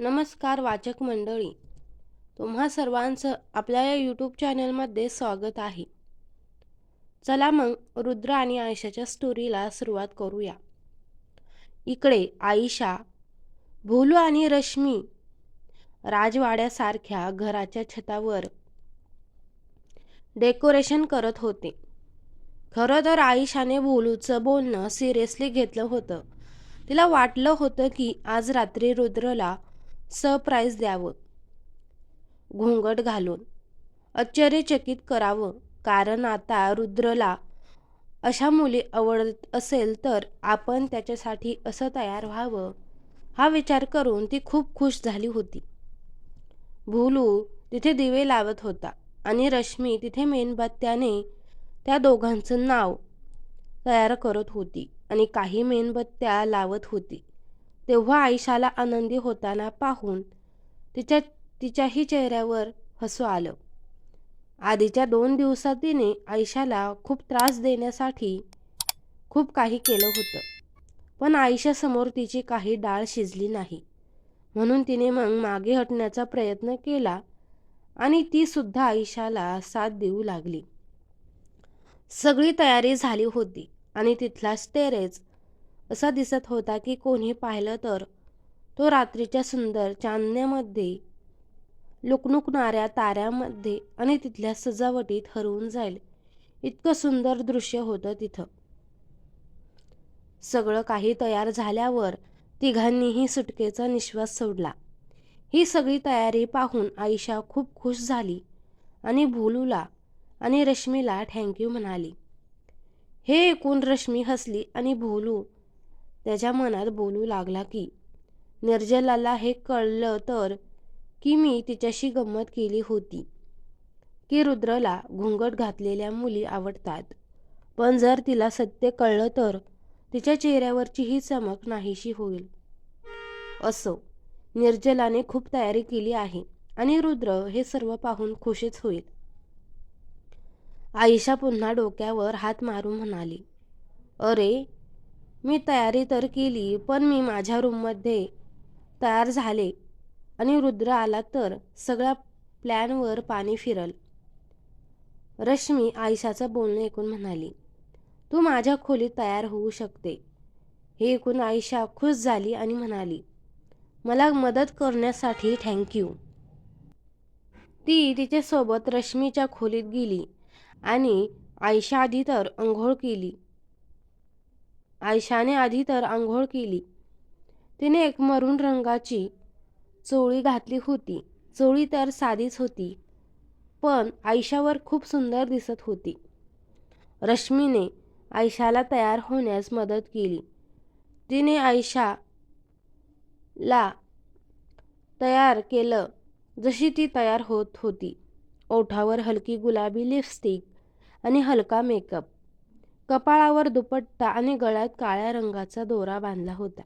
नमस्कार वाचक मंडळी. तुम्हा सर्वांचं आपल्या या यूट्यूब चॅनलमध्ये स्वागत आहे. चला मग रुद्र आणि आयशाच्या स्टोरीला सुरुवात करूया. इकडे आयशा भोलू आणि रश्मी राजवाड्यासारख्या घराच्या छतावर डेकोरेशन करत होते. खरं तर आईशाने भोलूचं बोलणं सिरियसली घेतलं होतं. तिला वाटलं होतं की आज रात्री रुद्रला सरप्राईज द्यावं. घोंगट घालून आश्चर्यचकित करावं. कारण आता रुद्रला अशा मुली आवडत असेल तर आपण त्याच्यासाठी असं तयार व्हावं. हा विचार करून ती खूप खुश झाली होती. भूलू तिथे दिवे लावत होता आणि रश्मी तिथे मेणबत्त्याने त्या दोघांचं नाव तयार करत होती आणि काही मेणबत्त्या लावत होती. तेव्हा आयशाला आनंदी होताना पाहून तिच्या तिच्याही चेहऱ्यावर हसू आलं. आधीच्या दोन दिवसात तिने आयशाला खूप त्रास देण्यासाठी खूप काही केलं होतं. पण आयशासमोर तिची काही डाळ शिजली नाही. म्हणून तिने मग मागे हटण्याचा प्रयत्न केला आणि ती सुद्धा आयशाला साथ देऊ लागली. सगळी तयारी झाली होती आणि तिथला स्टेरेज असा दिसत होता की कोणी पाहिलं तर. तो रात्रीच्या सुंदर चांदण्यामध्ये लुकणुकणाऱ्या ताऱ्यामध्ये आणि तिथल्या सजावटीत हरवून जाईल. इतकं सुंदर दृश्य होतं तिथं. सगळं काही तयार झाल्यावर तिघांनीही सुटकेचा निश्वास सोडला. ही सगळी तयारी पाहून आईशा खूप खुश झाली आणि भोलूला आणि रश्मीला थँक्यू म्हणाली. हे ऐकून रश्मी हसली आणि भोलू त्याच्या मनात बोलू लागला की निर्जलाला हे कळलं तर की मी तिच्याशी गंमत केली होती. की रुद्रला घुंगट घातलेल्या मुली आवडतात. पण जर तिला सत्य कळलं तर तिच्या चेहऱ्यावरची ही चमक नाहीशी होईल. असो निर्जलाने खूप तयारी केली आहे आणि रुद्र हे सर्व पाहून खुशीच होईल. आईशा पुन्हा डोक्यावर हात मारून म्हणाली अरे मी तयारी तर केली पण मी माझ्या रूममध्ये तयार झाले आणि रुद्र आला तर सगळ्या प्लॅनवर पाणी फिरल. रश्मी आयशाचं बोलणं ऐकून म्हणाली तू माझ्या खोलीत तयार होऊ शकते. हे ऐकून आयशा खुश झाली आणि म्हणाली मला मदत करण्यासाठी थँक्यू ती तिच्यासोबत रश्मीच्या खोलीत गेली आणि आयशा आधी तर अंघोळ केली. आयशाने आधी तर आंघोळ केली. तिने एक मरून रंगाची चोळी घातली होती. चोळी तर साधीच होती पण आयशावर खूप सुंदर दिसत होती. रश्मीने आयशाला तयार होण्यास मदत केली. तिने आयशाला तयार केलं जशी ती तयार होत होती. ओठावर हलकी गुलाबी लिपस्टिक आणि हलका मेकअप कपाळावर दुपट्टा आणि गळ्यात काळ्या रंगाचा दोरा बांधला होता.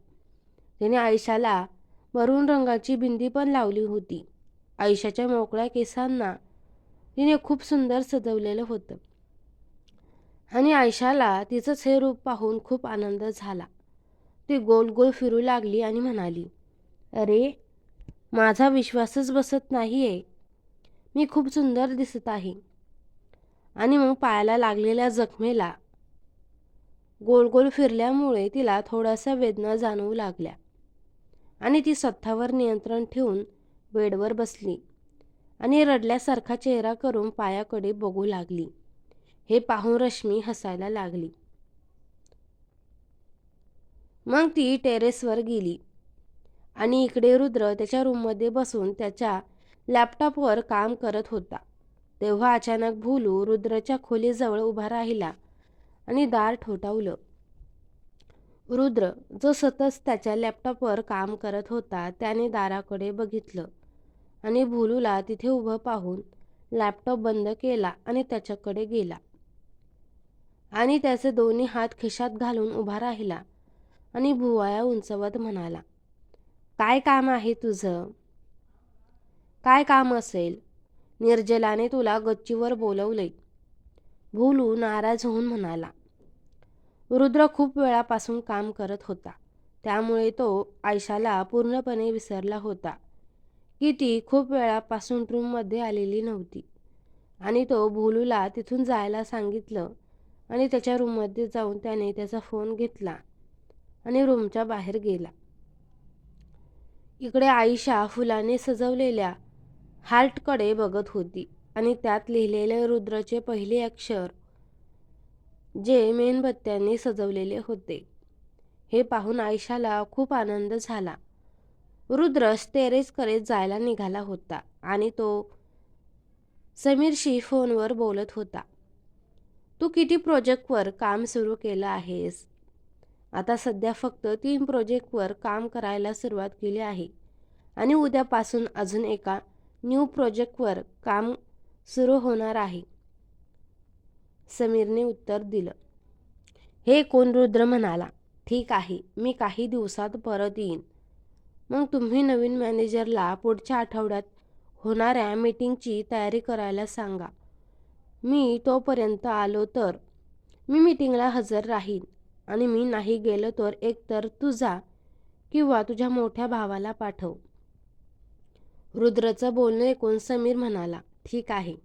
तिने आयशाला मरून रंगाची बिंदी पण लावली होती. आयशाच्या मोकळ्या केसांना तिने खूप सुंदर सजवलेलं होतं. आणि आयशाला तिचंच हे रूप पाहून खूप आनंद झाला. ती गोल गोल फिरू लागली आणि म्हणाली अरे माझा विश्वासच बसत नाही आहे मी खूप सुंदर दिसत आहे. आणि मग पायाला लागलेल्या जखमेला गोल गोल फिरल्यामुळे तिला थोड्याशा वेदना जाणवू लागल्या. आणि ती स्वतःवर नियंत्रण ठेवून बेडवर बसली आणि रडल्यासारखा चेहरा करून पायाकडे बघू लागली. हे पाहून रश्मी हसायला लागली. मग ती टेरेसवर गेली आणि इकडे रुद्र त्याच्या रूममध्ये बसून त्याच्या लॅपटॉपवर काम करत होता. तेव्हा अचानक भूलू रुद्रच्या खोलीजवळ उभा राहिला. आणि दार ठोठावलं. रुद्र जो सतत त्याच्या लॅपटॉपवर काम करत होता त्याने दाराकडे बघितलं आणि भुलूला तिथे उभं पाहून लॅपटॉप बंद केला आणि त्याच्याकडे गेला. आणि त्याचे दोन्ही हात खिशात घालून उभा राहिला आणि भुवाया उंचवत म्हणाला काय काम आहे तुझं? काय काम असेल? निर्जलाने तुला गच्चीवर बोलवले भोलू नाराज होऊन म्हणाला. रुद्र खूप वेळापासून काम करत होता. त्यामुळे तो आयशाला पूर्णपणे विसरला होता. की ती खूप वेळापासून रूममध्ये आलेली नव्हती. आणि तो भोलूला तिथून जायला सांगितलं आणि त्याच्या रूममध्ये जाऊन त्याने त्याचा फोन घेतला आणि रूमच्या बाहेर गेला. इकडे आयशा फुलाने सजवलेल्या हार्टकडे बघत होती. आणि त्यात लिहिलेले रुद्रचे पहिले अक्षर जे मेणबत्त्यांनी सजवलेले होते. हे पाहून आयशाला खूप आनंद झाला. रुद्र स्टेरेजकडे जायला निघाला होता आणि तो समीरशी फोनवर बोलत होता तू किती प्रोजेक्टवर काम सुरू केलं आहेस? आता सध्या फक्त तीन प्रोजेक्टवर काम करायला सुरुवात केली आहे आणि उद्यापासून अजून एका न्यू प्रोजेक्टवर काम सुरू होणार आहे. समीरने उत्तर दिलं. हे कोण रुद्र म्हणाला? ठीक आहे मी काही दिवसात परत येईन. मग तुम्ही नवीन मॅनेजरला पुढच्या आठवड्यात होणाऱ्या मीटिंगची तयारी करायला सांगा. मी तोपर्यंत आलो तर मी मीटिंगला हजर राहीन आणि मी नाही गेलो तर एकतर तुझा किंवा तुझ्या मोठ्या भावाला पाठव. रुद्रचं बोलणं ऐकून समीर म्हणाला. ठीक आहे.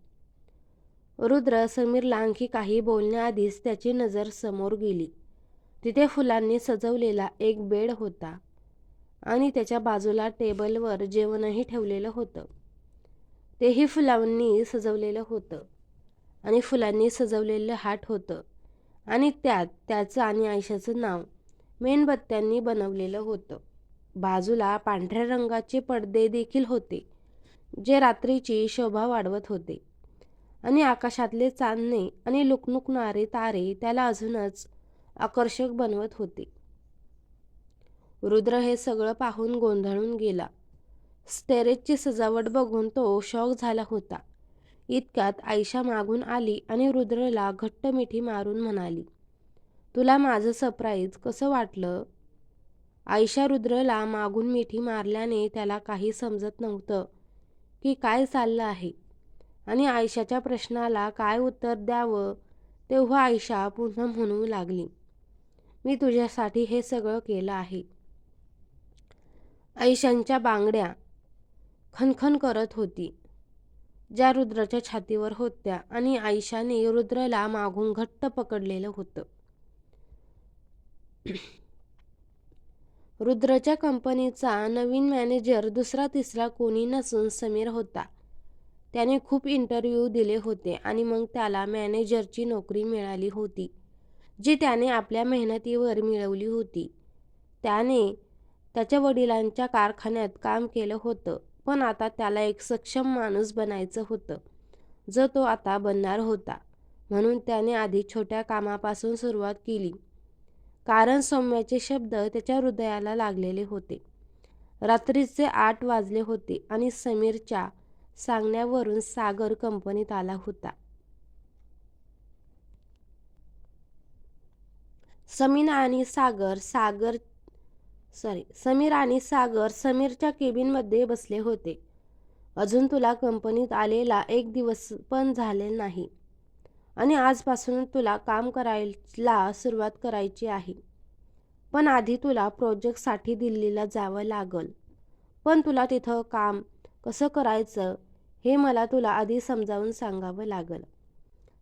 रुद्र समीरला आणखी काही बोलण्याआधीच त्याची नजर समोर गेली. तिथे फुलांनी सजवलेला एक बेड होता आणि त्याच्या बाजूला टेबलवर जेवणही ठेवलेलं होतं. तेही फुलांनी सजवलेलं होतं आणि फुलांनी सजवलेलं हाट होतं आणि त्यात त्याचं आणि आयशाचं नाव मेणबत्त्यांनी बनवलेलं होतं. बाजूला पांढऱ्या रंगाचे पडदे देखील होते. जे रात्रीची शोभा वाढवत होते. आणि आकाशातले चांदणे आणि लुकलुकणारे तारे त्याला अजूनच आकर्षक बनवत होते. रुद्र हे सगळं पाहून गोंधळून गेला. स्टेरेजची सजावट बघून तो शॉक झाला होता. इतक्यात आयशा मागून आली आणि रुद्रला घट्ट मिठी मारून म्हणाली तुला माझं सरप्राईज कसं वाटलं? आयशा रुद्रला मागून मिठी मारल्याने त्याला काही समजत नव्हतं. की काय चाललं आहे? आणि आयशाच्या प्रश्नाला काय उत्तर द्यावं? तेव्हा आयशा पुन्हा म्हणू लागली मी तुझ्यासाठी हे सगळं केलं आहे. आयशांच्या बांगड्या खनखन करत होती ज्या रुद्राच्या छातीवर होत्या आणि आयशाने रुद्रला मागून घट्ट पकडलेलं होतं. रुद्रच्या कंपनीचा नवीन मॅनेजर दुसरा तिसरा कोणी नसून समीर होता. त्याने खूप इंटरव्ह्यू दिले होते आणि मग त्याला मॅनेजरची नोकरी मिळाली होती जी त्याने आपल्या मेहनतीवर मिळवली होती. त्याने त्याच्या वडिलांच्या कारखान्यात काम केलं होतं पण आता त्याला एक सक्षम माणूस बनायचं होतं जो तो आता बनणार होता. म्हणून त्याने आधी छोट्या कामापासून सुरुवात केली. कारण सौम्याचे शब्द त्याच्या हृदयाला लागलेले होते. रात्रीचे आठ वाजले होते आणि समीरच्या सांगण्यावरून सागर कंपनीत आला होता. समीना आणि सागर सागर सॉरी समीर आणि सागर समीरच्या केबिनमध्ये बसले होते. अजून तुला कंपनीत आलेला एक दिवस पण झाले नाही. आणि आजपासून तुला काम करायला सुरुवात करायची आहे. पण आधी तुला प्रोजेक्टसाठी दिल्लीला जावं लागल. पण तुला तिथं काम कसं करायचं हे मला तुला आधी समजावून सांगावं लागल.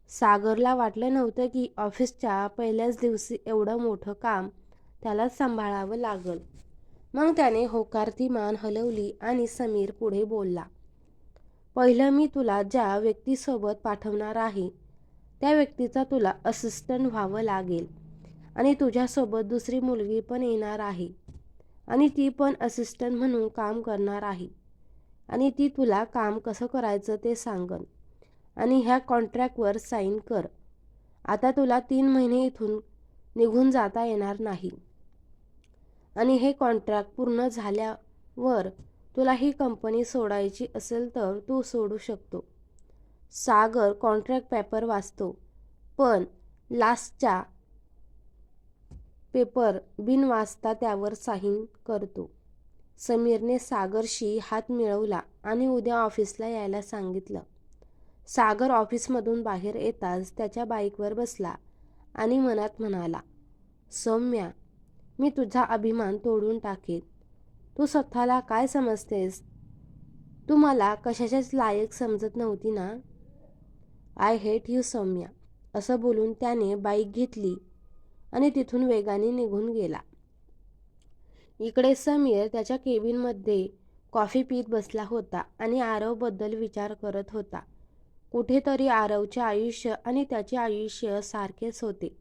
सागरला वाटलं नव्हतं की ऑफिसच्या पहिल्याच दिवशी एवढं मोठं काम त्याला सांभाळावं लागल. मग त्याने होकारती मान हलवली आणि समीर पुढे बोलला पहिलं मी तुला ज्या व्यक्तीसोबत पाठवणार आहे त्या व्यक्तीचा तुला असिस्टंट व्हावं लागेल. आणि तुझ्यासोबत दुसरी मुलगी पण येणार आहे. आणि ती पण असिस्टंट म्हणून काम करणार आहे. आणि ती तुला काम कसं करायचं ते सांगन. आणि ह्या कॉन्ट्रॅक्टवर साईन कर. आता तुला तीन महिने इथून निघून जाता येणार नाही. आणि हे कॉन्ट्रॅक्ट पूर्ण झाल्यावर तुला ही कंपनी सोडायची असेल तर तू सोडू शकतो. सागर कॉन्ट्रॅक्ट पेपर वाचतो. पण लास्टच्या पेपर बिन वाचता त्यावर साईन करतो. समीरने सागरशी हात मिळवला आणि उद्या ऑफिसला यायला सांगितलं. सागर ऑफिसमधून बाहेर येताच त्याच्या बाईकवर बसला आणि मनात म्हणाला सौम्या मी तुझा अभिमान तोडून टाकेन. तू स्वतःला काय समजतेस? तू मला कशाच्याच लायक समजत नव्हती ना? आय हेट यू सौम्या असं बोलून त्याने बाईक घेतली आणि तिथून वेगाने निघून गेला. इकडे समीर त्याच्या केबिनमध्ये कॉफी पीत बसला होता आणि आरवबद्दल विचार करत होता. कुठेतरी आरवचे आयुष्य आणि त्याचे आयुष्य सारखेच होते.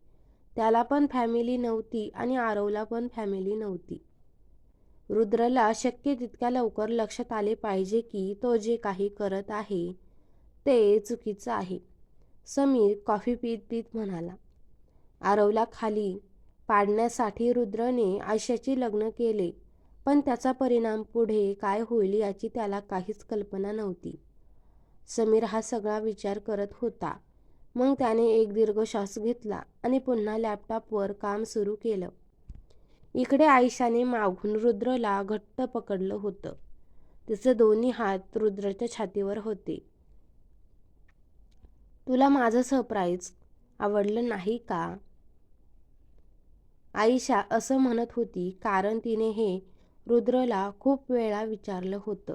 त्याला पण फॅमिली नव्हती आणि आरवला पण फॅमिली नव्हती. रुद्रला शक्य तितक्या लवकर लक्षात आले पाहिजे की तो जे काही करत आहे ते चुकीचं आहे. समीर कॉफी पीत पीत म्हणाला. आरवला खाली पाडण्यासाठी रुद्रने आयशाची लग्न केले पण त्याचा परिणाम पुढे काय होईल याची त्याला काहीच कल्पना नव्हती. समीर हा सगळा विचार करत होता. मग त्याने एक दीर्घ श्वास घेतला आणि पुन्हा लॅपटॉपवर काम सुरू केलं. इकडे आयशाने मागून रुद्रला घट्ट पकडलं होतं. तिचे दोन्ही हात रुद्रच्या छातीवर होते. तुला माझं सरप्राईज आवडलं नाही का? आईशा असं म्हणत होती कारण तिने हे रुद्रला खूप वेळा विचारलं होतं.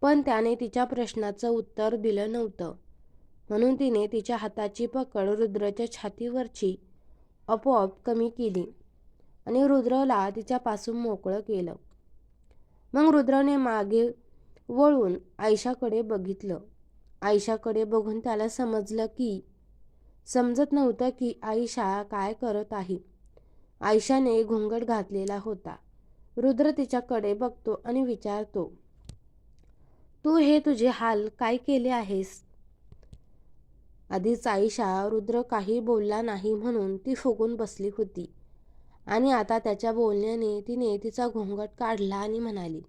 पण त्याने तिच्या प्रश्नाचं उत्तर दिलं नव्हतं. म्हणून तिने तिच्या हाताची पकड रुद्रच्या छातीवरची आपोआप कमी केली आणि रुद्रला तिच्यापासून मोकळं केलं. मग रुद्रने मागे वळून आयशाकडे बघितलं. आयशाकडे बघून त्याला समजलं की समजत नव्हतं की आयशा काय करत आहे. आयशाने घोंगड घातलेला होता. रुद्र तिच्याकडे बघतो आणि विचारतो तू हे तुझे हाल काय केले आहेस? आधीच आईशा रुद्र काही बोलला नाही म्हणून ती फुगून बसली होती आणि आता त्याच्या बोलण्याने तिने तिचा घोंगट काढला आणि म्हणाली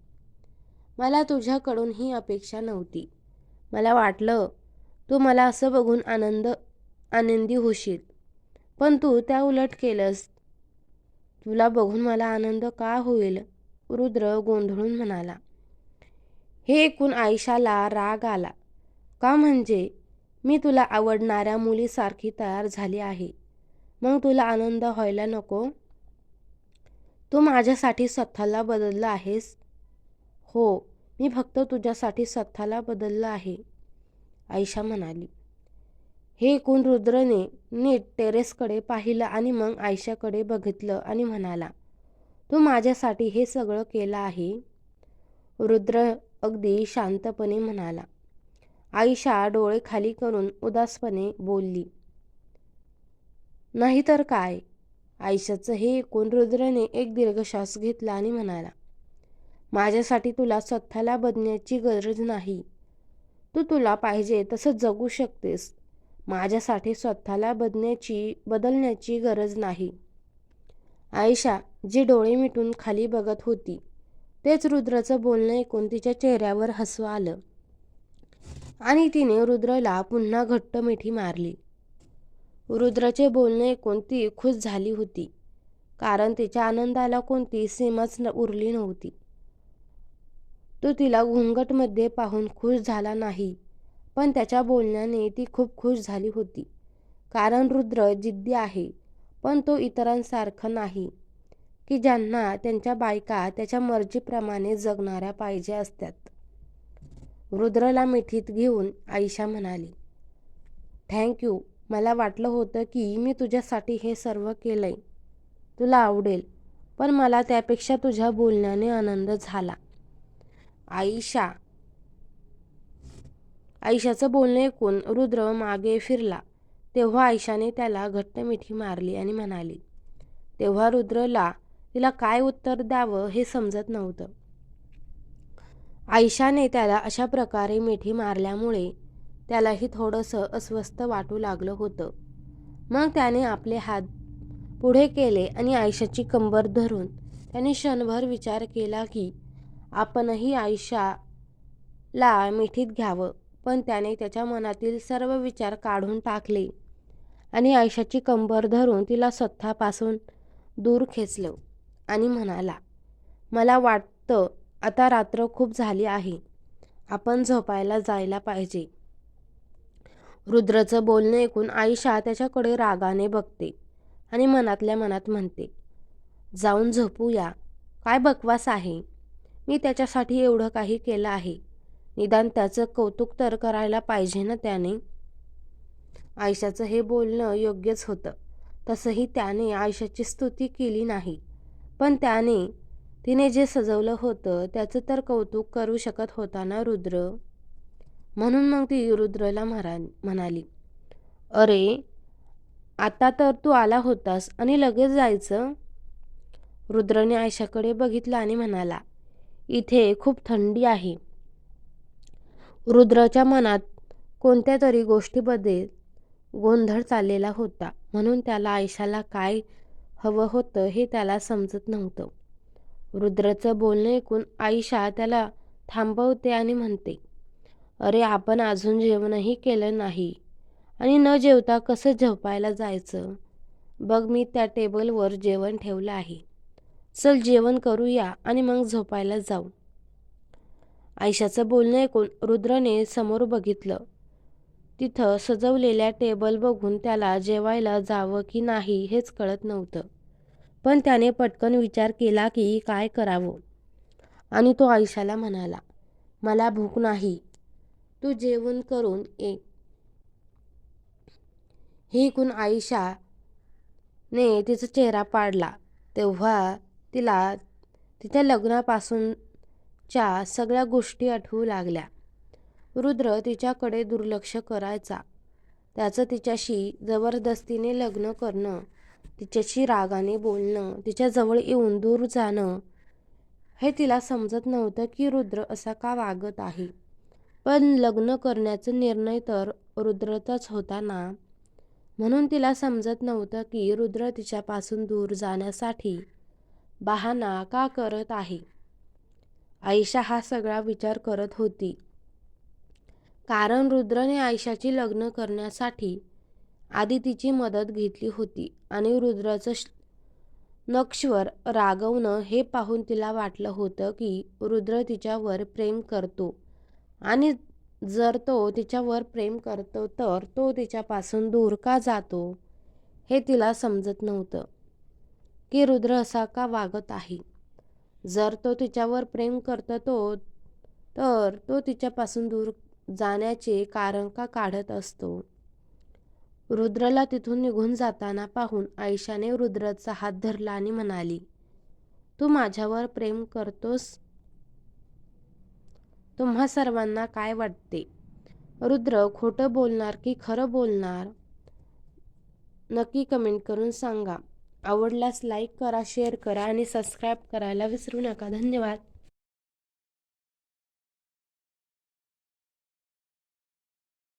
मला तुझ्याकडून ही अपेक्षा नव्हती. मला वाटलं तू मला असं बघून आनंद आनंदी होशील. पण तू त्या उलट केलंस. तुला बघून मला आनंद का होईल? रुद्र गोंधळून म्हणाला. हे ऐकून आयशाला राग आला. का म्हणजे? मी तुला आवडणाऱ्या मुलीसारखी तयार झाली आहे. मग तुला आनंद व्हायला नको? तू माझ्यासाठी स्वतःला बदललं आहेस? हो मी फक्त तुझ्यासाठी स्वतःला बदललं आहे. आयशा म्हणाली. हे ऐकून रुद्रने नीट टेरेसकडे पाहिलं आणि मग आयशाकडे बघितलं आणि म्हणाला तू माझ्यासाठी हे सगळं केलं आहे? रुद्र अगदी शांतपणे म्हणाला. आयशा डोळे खाली करून उदासपणे बोलली. नाहीतर काय? आयशाचं हे ऐकून रुद्रने एक दीर्घश्वास घेतला आणि म्हणाला माझ्यासाठी तुला स्वतःला बदण्याची गरज नाही. तू तुला पाहिजे तसं जगू शकतेस. माझ्यासाठी स्वतःला बदण्याची बदलण्याची गरज नाही. आयशा जी डोळे मिटून खाली बघत होती तेच रुद्रचं बोलणं ऐकून तिच्या चेहऱ्यावर हसवं आलं. आणि तिने रुद्रला पुन्हा घट्ट मिठी मारली. रुद्राचे बोलणे ऐकून ती खुश झाली होती कारण तिच्या आनंदाला कोणती सीमाच उरली नव्हती. तो तिला घुंगटमध्ये पाहून खुश झाला नाही. पण त्याच्या बोलण्याने ती खूप खुश झाली होती. कारण रुद्र जिद्दी आहे पण तो इतरांसारखा नाही. की ज्यांना त्यांच्या बायका त्याच्या मर्जीप्रमाणे जगणाऱ्या पाहिजे असतात रुद्रला मिठीत घेऊन आईशा म्हणाली थँक्यू मला वाटलं होतं की मी तुझ्यासाठी हे सर्व केलंय. तुला आवडेल पण मला त्यापेक्षा तुझ्या बोलण्याने आनंद झाला. आईशा. आईशाचं बोलणं ऐकून रुद्र मागे फिरला. तेव्हा आयशाने त्याला घट्ट मिठी मारली आणि म्हणाली तेव्हा रुद्रला तिला काय उत्तर द्यावं हे समजत नव्हतं. आयशाने त्याला अशा प्रकारे मिठी मारल्यामुळे त्यालाही थोडंसं अस्वस्थ वाटू लागलं होतं. मग त्याने आपले हात पुढे केले आणि आयशाची कंबर धरून त्याने क्षणभर विचार केला की आपणही आयशाला मिठीत घ्यावं. पण त्याने त्याच्या मनातील सर्व विचार काढून टाकले आणि आयशाची कंबर धरून तिला स्वतःपासून दूर खेचलं आणि म्हणाला मला वाटतं आता रात्र खूप झाली आहे. आपण झोपायला जायला पाहिजे. रुद्रचं बोलणं ऐकून आईशा त्याच्याकडे रागाने बघते आणि मनातल्या मनात म्हणते जाऊन झोपूया. काय बकवास आहे? मी त्याच्यासाठी एवढं काही केलं आहे. निदान त्याचं कौतुक तर करायला पाहिजे ना त्याने? आयशाचं हे बोलणं योग्यच होतं. तसंही त्याने आयशाची स्तुती केली नाही. पण त्याने तिने जे सजवलं होतं त्याचं तर कौतुक करू शकत होता ना रुद्र? म्हणून मग ती रुद्रला म्हणा म्हणाली अरे आता तर तू आला होतास आणि लगेच जायचं? रुद्रने आयशाकडे बघितलं आणि म्हणाला इथे खूप थंडी आहे. रुद्रच्या मनात कोणत्या तरी गोष्टीबद्दल गोंधळ चाललेला होता. म्हणून त्याला आयशाला काय हवं होतं हे त्याला समजत नव्हतं. रुद्रचं बोलणं ऐकून आयशा त्याला थांबवते आणि म्हणते अरे आपण अजून जेवणही केलं नाही आणि न जेवता कसं झोपायला जायचं? बघ मी त्या टेबलवर जेवण ठेवलं आहे. चल जेवण करूया आणि मग झोपायला जाऊ. आयशाचं बोलणं ऐकून रुद्रने समोर बघितलं. तिथं सजवलेल्या टेबल बघून त्याला जेवायला जावं की नाही हेच कळत नव्हतं. पण त्याने पटकन विचार केला की काय करावं. आणि तो आयशाला म्हणाला मला भूक नाही. तू जेवण करून ये. हे ऐकून आयशाने तिचा चेहरा पाडला. तेव्हा तिला तिच्या लग्नापासूनच्या सगळ्या गोष्टी आठवू लागल्या. रुद्र तिच्याकडे दुर्लक्ष करायचा. त्याचं तिच्याशी जबरदस्तीने लग्न करणं तिच्याशी रागाने बोलणं तिच्याजवळ येऊन दूर जाणं हे तिला समजत नव्हतं की रुद्र असा का वागत आहे. पण लग्न करण्याचा निर्णय तर रुद्रचाच होता ना म्हणून तिला समजत नव्हतं की रुद्र तिच्यापासून दूर जाण्यासाठी बहाणा का करत आहे? आयशा हा सगळा विचार करत होती. कारण रुद्रने आयशाची लग्न करण्यासाठी आधी तिची मदत घेतली होती आणि रुद्राचं नक्षवर रागवणं हे पाहून तिला वाटलं होतं की रुद्र तिच्यावर प्रेम करतो. आणि जर तो तिच्यावर प्रेम करतो तर तो तिच्यापासून दूर का जातो हे तिला समजत नव्हतं. की रुद्र असा का वागत आहे? जर तो तिच्यावर प्रेम करतो तो तर तो तिच्यापासून दूर जाण्याचे कारण का काढत असतो? रुद्रला तिथून निघून जाताना पाहून आयशाने रुद्राचा हात धरला आणि म्हणाली तू माझ्यावर प्रेम करतोस? तुम्हा सर्वांना काय वाटते? रुद्र खोटं बोलणार की खरं बोलणार? नक्की कमेंट करून सांगा. आवडल्यास लाईक करा शेअर करा आणि सबस्क्राईब करायला विसरू नका. धन्यवाद.